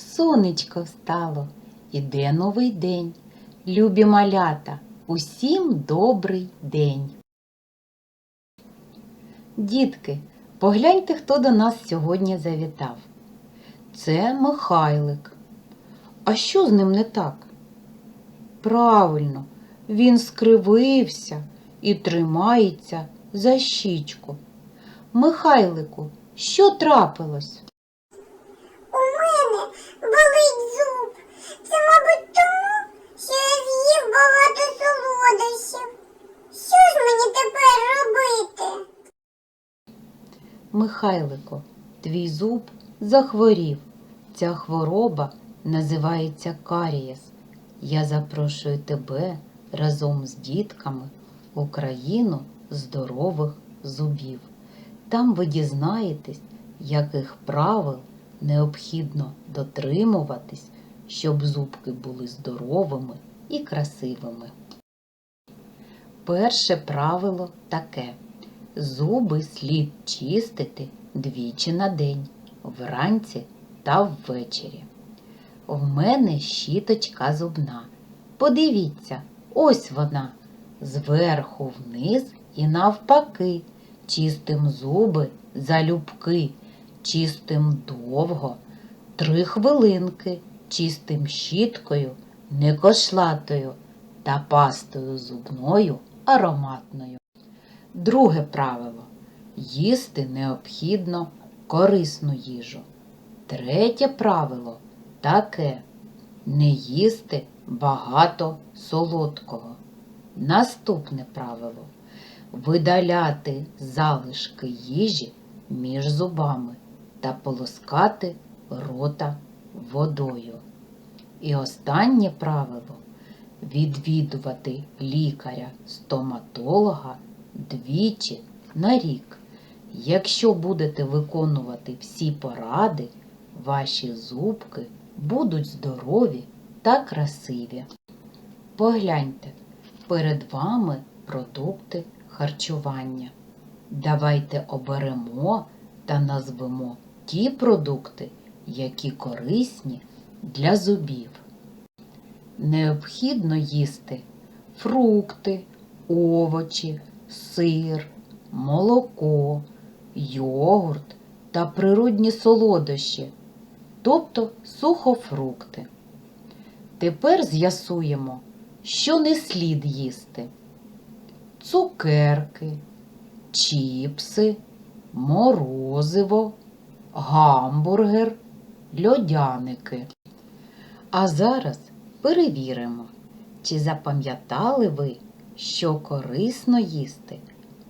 сонечко встало, іде новий день. Любі малята, усім добрий день. Дітки, погляньте, хто до нас сьогодні завітав. Це Михайлик. А що з ним не так? Правильно, він скривився і тримається за щічку. Михайлику, що трапилось? Болить зуб. Це, мабуть, тому, що я з'їв багато солодощів. Що ж мені тепер робити? Михайлико, твій зуб захворів. Ця хвороба називається карієс. Я запрошую тебе разом з дітками у країну здорових зубів. Там ви дізнаєтесь, яких правил необхідно дотримуватись, щоб зубки були здоровими і красивими. Перше правило таке. Зуби слід чистити двічі на день, вранці та ввечері. В мене щіточка зубна. Подивіться, ось вона. Зверху вниз і навпаки. Чистим зуби залюбки, чистим довго, три хвилинки, чистим щіткою, не кошлатою та пастою зубною ароматною. Друге правило їсти необхідно корисну їжу. Третє правило таке не їсти багато солодкого. Наступне правило видаляти залишки їжі між зубами та полоскати рота водою. І останнє правило відвідувати лікаря-стоматолога двічі на рік. Якщо будете виконувати всі поради, ваші зубки будуть здорові та красиві. Погляньте, перед вами продукти харчування. Давайте оберемо та назвемо ті продукти, які корисні для зубів. Необхідно їсти фрукти, овочі, сир, молоко, йогурт та природні солодощі, тобто сухофрукти. Тепер з'ясуємо, що не слід їсти. Цукерки, чіпси, морозиво, гамбургер, льодяники. А зараз перевіримо, чи запам'ятали ви, що корисно їсти,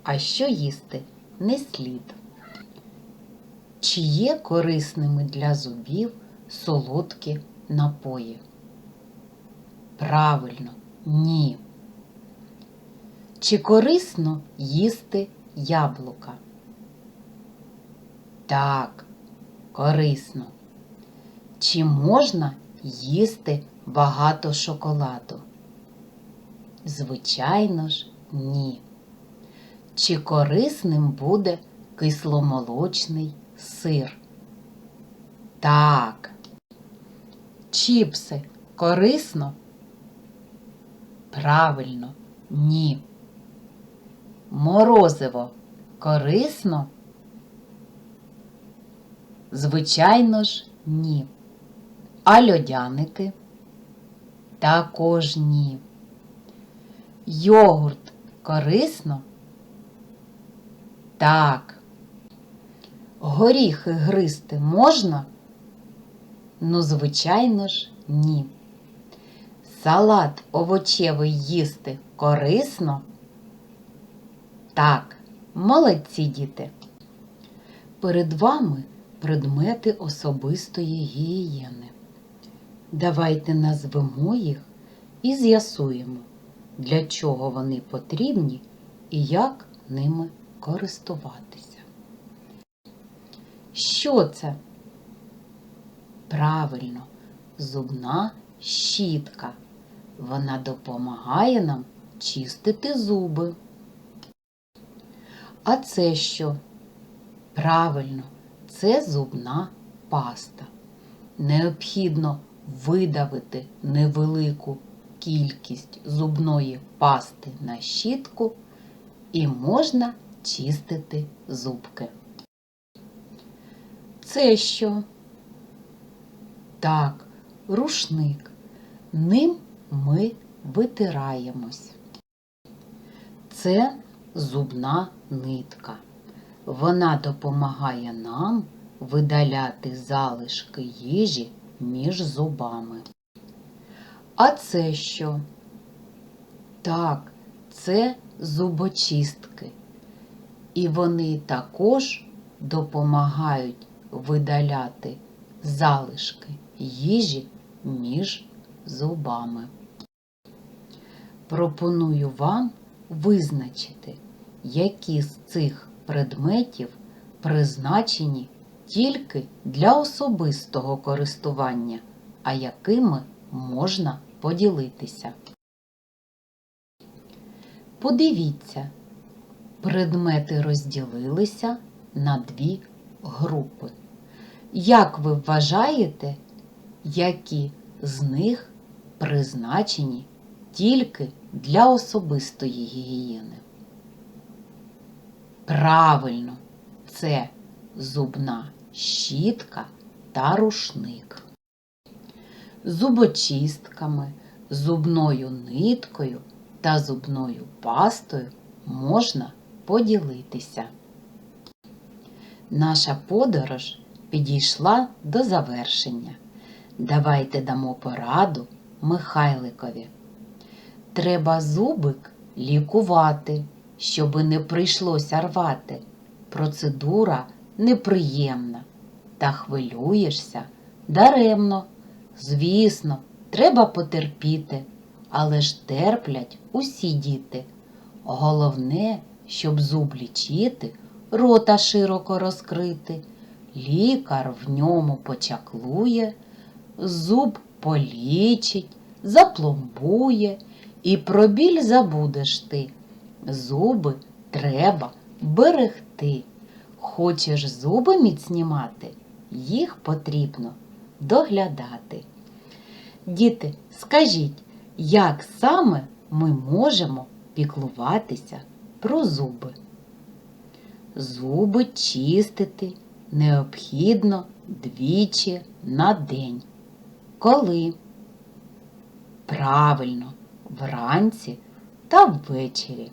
а що їсти не слід. Чи є корисними для зубів солодкі напої? Правильно, ні. Чи корисно їсти яблука? Так, корисно. Чи можна їсти багато шоколаду? Звичайно ж, ні. Чи корисним буде кисломолочний сир? Так. Чіпси корисно? Правильно, ні. Морозиво корисно? Звичайно ж, ні. А льодяники? Також ні. Йогурт корисно? Так. Горіхи гризти можна? Ну, звичайно ж, ні. Салат овочевий їсти корисно? Так, молодці діти. Перед вами предмети особистої гігієни. Давайте назвемо їх і з'ясуємо, для чого вони потрібні і як ними користуватися. Що це? Правильно, зубна щітка. Вона допомагає нам чистити зуби. А це що? Правильно, це зубна паста. необхідно видавити невелику кількість зубної пасти на щітку і можна чистити зубки. Це що? Так, рушник. Ним ми витираємось. Це зубна нитка. Вона допомагає нам видаляти залишки їжі між зубами. А це що? Так, це зубочистки. І вони також допомагають видаляти залишки їжі між зубами. Пропоную вам визначити, які з цих предметів призначені тільки для особистого користування, а якими можна поділитися. Подивіться, предмети розділилися на дві групи. Як ви вважаєте, які з них призначені тільки для особистої гігієни? Правильно, це зубна щітка та рушник. Зубочистками, зубною ниткою та зубною пастою можна поділитися. Наша подорож підійшла до завершення. Давайте дамо пораду Михайликові. Треба зубик лікувати, щоби не прийшлося рвати. Процедура неприємна, та хвилюєшся даремно. Звісно, треба потерпіти, але ж терплять усі діти. Головне, щоб зуб лічити, рота широко розкрити. Лікар в ньому почаклує, зуб полічить, запломбує, і про біль забудеш ти. Зуби треба берегти. Хочеш зуби міцні мати, їх потрібно доглядати. Діти, скажіть, як саме ми можемо піклуватися про зуби? Зуби чистити необхідно двічі на день. Коли? Правильно, вранці та ввечері.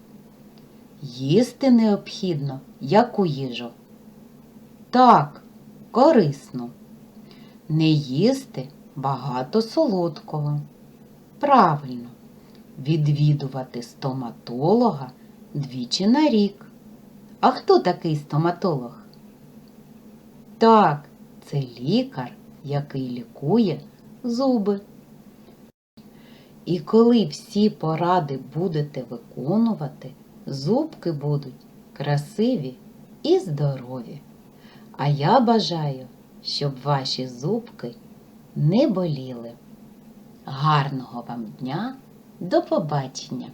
Їсти необхідно яку їжу? Так, корисно. Не їсти багато солодкого. Правильно, відвідувати стоматолога двічі на рік. А хто такий стоматолог? Так, це лікар, який лікує зуби. І коли всі поради будете виконувати, зубки будуть красиві і здорові. А я бажаю, щоб ваші зубки не боліли. Гарного вам дня, до побачення!